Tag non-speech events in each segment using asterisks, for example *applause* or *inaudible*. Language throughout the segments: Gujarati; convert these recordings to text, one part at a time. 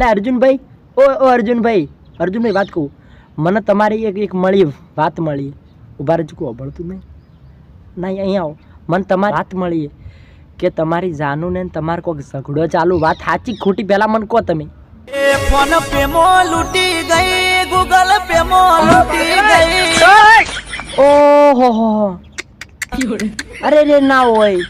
એટલે અર્જુનભાઈ ઓ ઓ અર્જુનભાઈ અર્જુનભાઈ વાત કહું. મને તમારી એક એક મળી વાત મળી. ઊભા રહેજો કહું અભળતું નહીં. ના અહીંયા આવો. મને તમારી વાત મળી કે તમારી જાનું ને તમારે કોઈક ઝઘડો ચાલુ. વાત સાચી ખોટી પહેલાં મને કહો તમે. ફોન પે મો લૂટી ગઈ ગૂગલ પે મો લૂટી ગઈ. ઓહો હો અરે રે ના હોય.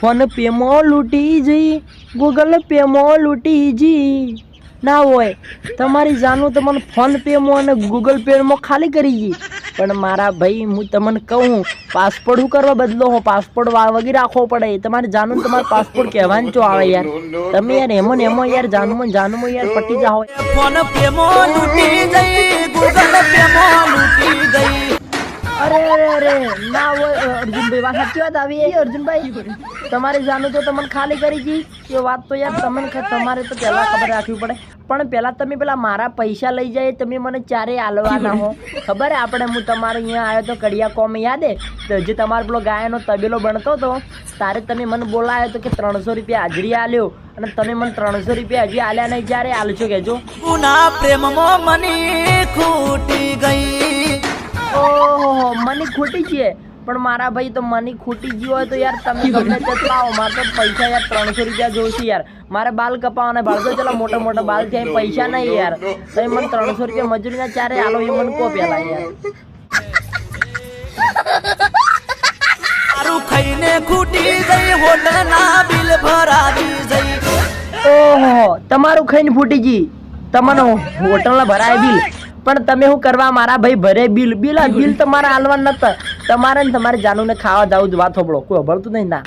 ફોન પેમો લૂંટી જઈ ગૂગલ પેમાં લૂંટી ઈજી. ના હોય. તમારી જાનું તમને ફોન પેમાં અને ગૂગલ પેમાં ખાલી કરી ગઈ પણ મારા ભાઈ, હું તમને કહું પાસપોર્ટ હું કરવા બદલો હો? પાસપોર્ટ વગેરે રાખવો પડે. તમારે જાનું તમારે પાસપોર્ટ કહેવાનું ચો આવે યાર. તમે યાર એમો ને એમો યાર, જાનુમાં જાનુમાં યાર પટી જાઓ. ફોન પે મો લૂટી ગઈ ગૂગલ પે મો લૂટી અરે અરે ના હોય સાચી વાત આવી અર્જુનભાઈ. તમારે જાણું તો તમને ખાલી કરી હતી એ વાત તો યાર તમને તમારે તો પહેલાં ખબર રાખવી પડે. પણ પહેલા તમે પેલા મારા પૈસા લઈ જાય, તમે મને ચારે આલવાના હો. ખબર આપણે, હું તમારે અહીંયા આવ્યો તો કડિયા કોમ યાદ જે તમારો પેલો ગાયનો તબેલો બનતો હતો તારે તમે મને બોલાયો તો કે ત્રણસો રૂપિયા હાજરી આલ્યો. અને તમે મને ત્રણસો રૂપિયા હજી આલ્યા નહીં જ્યારે આલશો ગુના પ્રેમમાં મની છે પણ મારા ભાઈ તો મની ખૂટી ગયું હોય તો યાર તમે ગમે તે *laughs* લાવો મારે તો પૈસા યાર ત્રણસો રૂપિયા જોઈશે યાર. મારે બાલ કપાવાના બાળ તો ચલો મોટા મોટા બાલ છે. પૈસા નહીં યાર. તો મને ત્રણસો રૂપિયા મજૂરીના ચારે આલો એ મને કહો પેલા યાર. મારું ખાઈને ખૂટી ગઈ હોટલના બિલ ભરાવી જઈ ઓહો તમારું ખાઈને ફૂટી ગઈ. તમને હોટલના ભરાય બિલ. પણ તમે શું કરવા? મારા ભાઈ ભરે બિલ. બિલ બિલ તમારે હાલવા નતા. તમારે ને તમારી જાનુને ખાવા જવું જ વાત હોબળો કોઈ હોબળતું નહીં ના.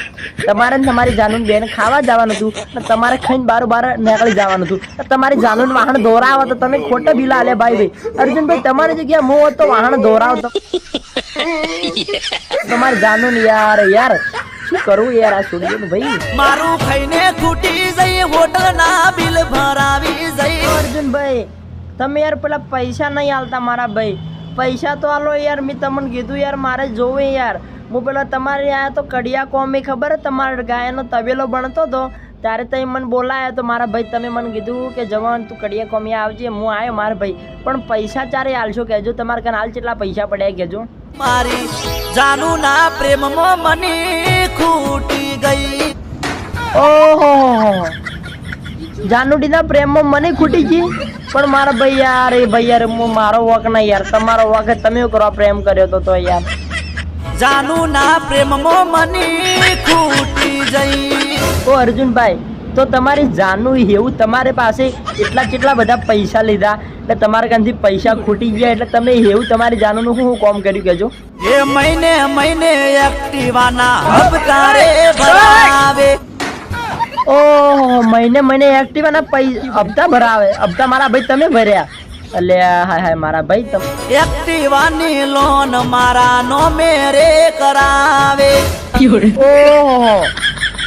તમારે ને તમારી જાનુને બેન ખાવા જવાનું હતું. તમારે ખાઈને બાર બાર નીકળી જવાનું હતું. તમારી જાનુને વાહન દોરાવો તો તમે ખોટા બિલ આલે ભાઈ ભાઈ. અર્જુનભાઈ તમારી જગ્યાએ હું હોત તો વાહન દોરાવતો તમારી જાનુને યાર યાર. શું કરવું યાર આ છોડી ભાઈ? મારું ખાઈને ખૂટી જઈ હોટલના બિલ ભરાવી જઈ. અર્જુનભાઈ તમે યાર પેલા પૈસા નહીં આલતા મારા ભાઈ. પૈસા તો આલો યાર મેં તમને કીધું યાર મારે જોવે યાર. હું પેલા તમારે આયા તો કડિયા કોમી ખબર તમારા ગાયનો તબેલો બનતો હતો ત્યારે તમે મને બોલાયા તો મારા ભાઈ તમે મને કીધું કે જવાન તું કડિયા કોમી આવજે હું આવ્યો મારા ભાઈ. પણ પૈસા ચારે આલશો કહેજો તમારે કાન હાલ કેટલા પૈસા પડ્યા કહેજો. મારી જાનુના પ્રેમમાં મને ખૂટી ગઈ. ઓહો જાનુડીના પ્રેમમાં મને ખૂટી ગઈ. પણ મારા ભાઈ યાર એ ભાઈ યાર હું મારો વક ના યાર. તમારો વક તમે કરો પ્રેમ કર્યો તો તો યાર. જાનુના પ્રેમમાં મને ખૂટી જઈ ઓ અર્જુનભાઈ તો તમારી જાનુ એવું તમારે પાસે એટલા કેટલા બધા પૈસા લીધા? એટલે તમારા કાંથી પૈસા ખૂટી ગયા એટલે તમે એવું તમારી જાનુનું શું કોમ કર્યું કેજો એ મહિને મહિને એક્ટિવાના હપ્તા રે ભરાવે ઓહો મહિને મહિને એક્ટિવાના પૈસા હપ્તા ભરાવે. હપ્તા મારા ભાઈ તમે ભર્યા. એટલે હાય હાય મારા ભાઈ તમે એક્ટિવાની લોન મારા નો મેરે કરાવે. ઓહો.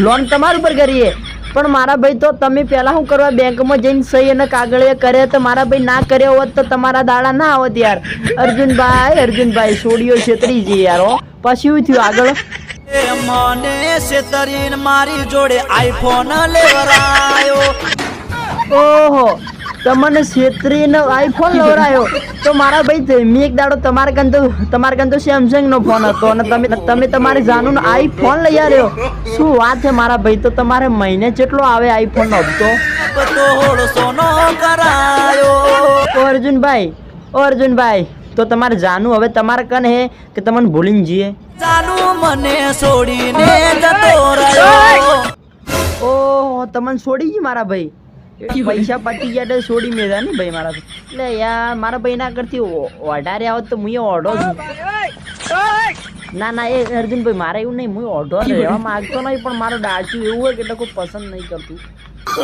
લોન તમારા ઉપર કરીએ. પણ મારા ભાઈ તો તમે પહેલા શું કરવા બેંકમાં જઈને સહી અને કાગળ કરે તો મારા ભાઈ ના કર્યો હોત તો તમારા દાડા ના આવત યાર. અર્જુનભાઈ અર્જુનભાઈ છોડીઓ છેતરી જઈએ યાર પછી શું થયું આગળ? મને છેતરીને મારી જોડે આઈફોન લેવરાયો. ઓહો તમને છેતરીનો આઈફોન લવરાયો? તો મારા ભાઈ તે- મેં એક દાડો તમારા કાન તો તમારા કાન તો સેમસંગ નો ફોન હતો અને તમે તમે તમારી જાનું આઈફોન લઈ આવ્યો. શું વાત છે મારા ભાઈ? તો તમારે મહિને કેટલો આવે આઈફોન નો હપ્તો? અર્જુનભાઈ અર્જુનભાઈ તો તમારે જાનું હવે તમારે કન હે કે તમને ભૂલીને જઈએ? જાનુ મને છોડીને જતો રહ્યો. ઓહો તમને છોડી ગઈ મારા ભાઈ. પૈસા પટી ગયા એટલે છોડી મેળા ને ભાઈ મારા ભાઈ. એટલે યાર મારા ભાઈ ના કરતી ઓઢારે આવત તો હું ઓઢો છું ના ના એ અર્જુનભાઈ મારે એવું નહીં હું ઓઢો રહેવા માંગતો નહીં પણ મારું ડાચું એવું હોય કે એટલે કોઈ પસંદ નહીં કરતું. *laughs*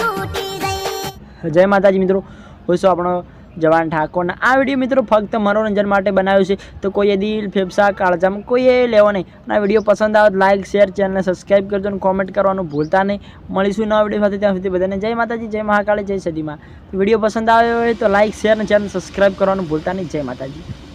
ખૂટી જય માતાજી મિત્રો. હોય આપણો જવાન ઠાકોરના. આ વીડિયો મિત્રો ફક્ત મનોરંજન માટે બનાવ્યો છે. તો કોઈએ દિલ ફેફસા, કાળજામ કોઈએ લેવો નહીં. અને આ વીડિયો પસંદ આવે લાઇક શેર ચેનલને સબસ્ક્રાઈબ કરજો અને કોમેન્ટ કરવાનું ભૂલતા નહીં. મળીશું નવા વીડિયો સાથે. ત્યાં સુધી બધાને જય માતાજી, જય મહાકાળી, જય સદીમાં વીડિયો પસંદ આવ્યો હોય તો લાઇક શેર અને ચેનલ સબસ્ક્રાઈબ કરવાનું ભૂલતા નહીં. જય માતાજી.